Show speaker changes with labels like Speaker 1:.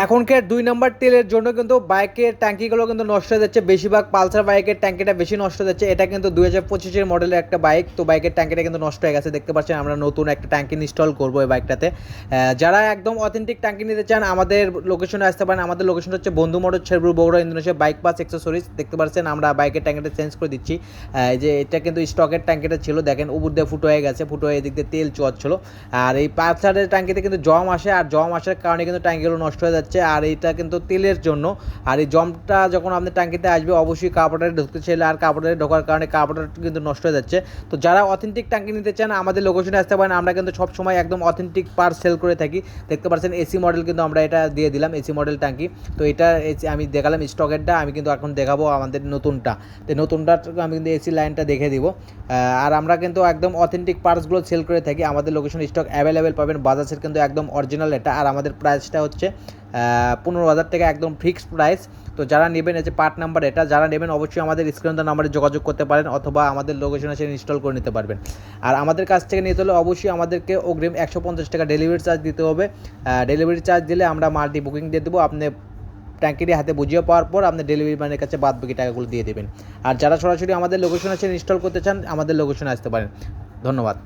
Speaker 1: এখনকার দুই নম্বর তেলের জন্য কিন্তু বাইকের ট্যাঙ্কিগুলো কিন্তু নষ্ট হয়ে যাচ্ছে। বেশিরভাগ পালসার বাইকের ট্যাঙ্কিটা বেশি নষ্ট হয়ে যাচ্ছে। এটা কিন্তু দুই হাজার পঁচিশের মডেলের একটা বাইক। তো বাইকের ট্যাঙ্কিটা কিন্তু নষ্ট হয়ে গেছে। দেখতে পাচ্ছেন আমরা নতুন একটা ট্যাঙ্কি ইনস্টল করব এই বাইকটাতে। যারা একদম অথেন্টিক ট্যাঙ্কি নিতে চান, আমাদের লোকেশনে আসতে পারেন। আমাদের লোকেশন হচ্ছে বন্ধু motor ছেড়বুর Bogura, Indonesia bike parts accessories দেখতে পাচ্ছেন আমরা বাইকের ট্যাঙ্কিটা চেঞ্জ করে দিচ্ছি। যে এটা কিন্তু স্টকের ট্যাঙ্কিটা ছিল। দেখেন উপর দিয়ে ফুটো হয়ে গেছে। ফুটো হয়ে এদিক দিয়ে তেল চুয়াচ্ছিল। আর এই পালসারের ট্যাঙ্কিতে কিন্তু জম আসে। আর জম আসার কারণে কিন্তু ট্যাঙ্কিগুলো নষ্ট হয়ে যাচ্ছে আর এটা কিন্তু তেলের জন্য। আর এই জমটা যখন আপনার ট্যাঙ্কিতে আসবে, অবশ্যই কাপড়ে ঢুকতে চাইলে আর কাপড়ে ঢোকার কারণে কাপড়টা কিন্তু নষ্ট হয়ে যাচ্ছে। তো যারা অথেন্টিক ট্যাঙ্কি নিতে চান, আমাদের লোকেশনে আসতে পারেন। আমরা কিন্তু সবসময় একদম অথেন্টিক পার সেল করে থাকি। দেখতে পাচ্ছেন এসি মডেল কিন্তু আমরা এটা দিয়ে দিলাম এসি মডেল ট্যাঙ্কি। তো এটা আমি দেখালাম স্টকেরটা, আমি কিন্তু এখন দেখাবো আমাদের নতুনটা। তো নতুনটা আমি কিন্তু এসি লাইনটা দেখে দিব। আর আমরা কিন্তু একদম অথেন্টিক পার্টসগুলো সেল করে থাকি। আমাদের লোকেশন স্টক অ্যাভেলেবেল পাবেন। বাজাজের কিন্তু একদম অরিজিনাল এটা। আর আমাদের প্রাইসটা হচ্ছে পনেরো হাজার টাকা একদম ফিক্সড প্রাইস তো যারা নেবেন, এই যে পার্ট নাম্বার এটা, যারা নেবেন অবশ্যই আমাদের স্ক্রিন নাম্বারে যোগাযোগ করতে পারেন অথবা আমাদের লোকেশনে এসে ইনস্টল করে নিতে পারবেন। আর আমাদের কাছ থেকে নিতে হলে অবশ্যই আমাদেরকে অগ্রিম একশো পঞ্চাশ টাকা ডেলিভারি চার্জ দিতে হবে। ডেলিভারি চার্জ দিলে আমরা মাল্টি বুকিং দিয়ে দেবো। আপনি ট্যাঙ্কিটি হাতে বুঝিয়ে পাওয়ার পর আপনি ডেলিভারি ম্যানের কাছে বাদ বাকি টাকাগুলো দিয়ে দেবেন। আর যারা সরাসরি আমাদের লোকেশনে এসে ইনস্টল করতে চান, আমাদের লোকেশনে আসতে পারেন। ধন্যবাদ।